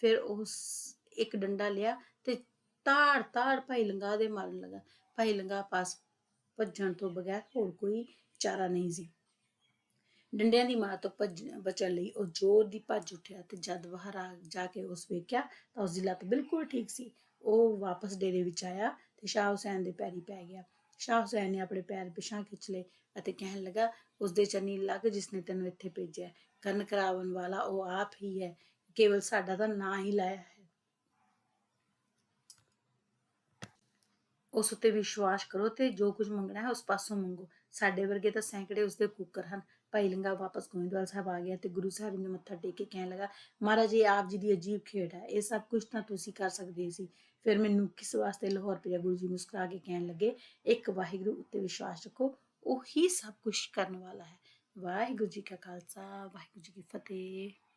ਫਿਰ ਉਸ ਇੱਕ ਡੰਡਾ ਲਿਆ ਤੇ ਤਾੜ ਤਾੜ ਭਾਈ ਲੰਗਾ ਦੇ ਮਾਰਨ ਲਗਾ। ਭਾਈ ਲੰਗਾ ਪਾਸ ਭੱਜਣ ਤੋਂ ਬਗੈਰ ਹੋਰ ਕੋਈ ਚਾਰਾ ਨਹੀਂ ਸੀ। ਡੰਡਿਆਂ ਦੀ ਮਾਰ ਤੋਂ ਭੱਜ, ਬਚਣ ਲਈ ਉਹ ਜ਼ੋਰ ਦੀ ਭੱਜ ਉੱਠਿਆ ਤੇ ਜਦ ਬਾਹਰ ਆ ਜਾ ਕੇ ਉਸ ਵੇਖਿਆ ਤਾਂ ਉਸ ਦੀ ਲੱਤ ਬਿਲਕੁਲ ਠੀਕ ਸੀ। ਉਹ ਵਾਪਸ ਡੇਰੇ ਵਿੱਚ ਆਇਆ ਤੇ ਸ਼ਾਹ ਹੁਸੈਨ ਦੇ ਪੈਰੀ ਪੈ ਗਿਆ। ਸ਼ਾਹ ਹੁਸੈਨ ਨੇ ਆਪਣੇ ਪੈਰ ਪਿਛਾਂ ਖਿੱਚ ਲਏ ਅਤੇ ਕਹਿਣ ਲੱਗਾ ਉਸ ਦੇ ਚੰਨੀ ਲੱਗ ਜਿਸਨੇ ਤੈਨੂੰ ਇੱਥੇ ਭੇਜਿਆ ਹੈ। ਕੰਨ ਕਰਾਵਣ ਵਾਲਾ ਉਹ ਆਪ ਹੀ ਹੈ। ਕੇਵਲ ਸਾਡਾ ਤਾਂ ਨਾਂ ਹੀ ਲਾਇਆ ਹੈ। ਉਸ ਉੱਤੇ ਵਿਸ਼ਵਾਸ ਕਰੋ ਤੇ ਜੋ ਕੁਝ ਮੰਗਣਾ ਹੈ ਉਸ ਪਾਸੋਂ ਮੰਗੋ। ਸਾਡੇ ਵਰਗੇ ਤਾਂ ਸੈਂਕੜੇ ਉਸ ਦੇ ਕੁੱਕਰ ਹਨ। ਭਾਈ ਲਿੰਗਾ ਵਾਪਸ ਗੋਇੰਦਵਾਲ ਸਾਹਿਬ ਆ ਗਿਆ ਤੇ ਗੁਰੂ ਸਾਹਿਬ ਨੇ ਮੱਥਾ ਟੇਕ ਕੇ ਕਹਿਣ ਲੱਗਾ, ਮਹਾਰਾਜ, ਇਹ ਆਪ ਜੀ ਦੀ ਅਜੀਬ ਖੇਡ ਹੈ। ਇਹ ਸਭ ਕੁਝ ਤਾਂ ਤੁਸੀਂ ਕਰ ਸਕਦੇ ਸੀ। ਫਿਰ ਮੈਨੂੰ ਕਿਸ ਵਾਸਤੇ ਲਾਹੌਰ ਪਿਆ ਗੁਰੂ ਜੀ ਮੁਸਕਰਾ ਕੇ ਕਹਿਣ ਲੱਗੇ, ਇੱਕ ਵਾਹਿਗੁਰੂ ਉੱਤੇ ਵਿਸ਼ਵਾਸ ਰੱਖੋ, ਉਹ ਸਭ ਕੁਝ ਕਰਨ ਵਾਲਾ ਹੈ। ਵਾਹਿਗੁਰੂ ਜੀ ਕਾ ਖਾਲਸਾ, ਵਾਹਿਗੁਰੂ ਜੀ ਕੀ ਫਤਿਹ।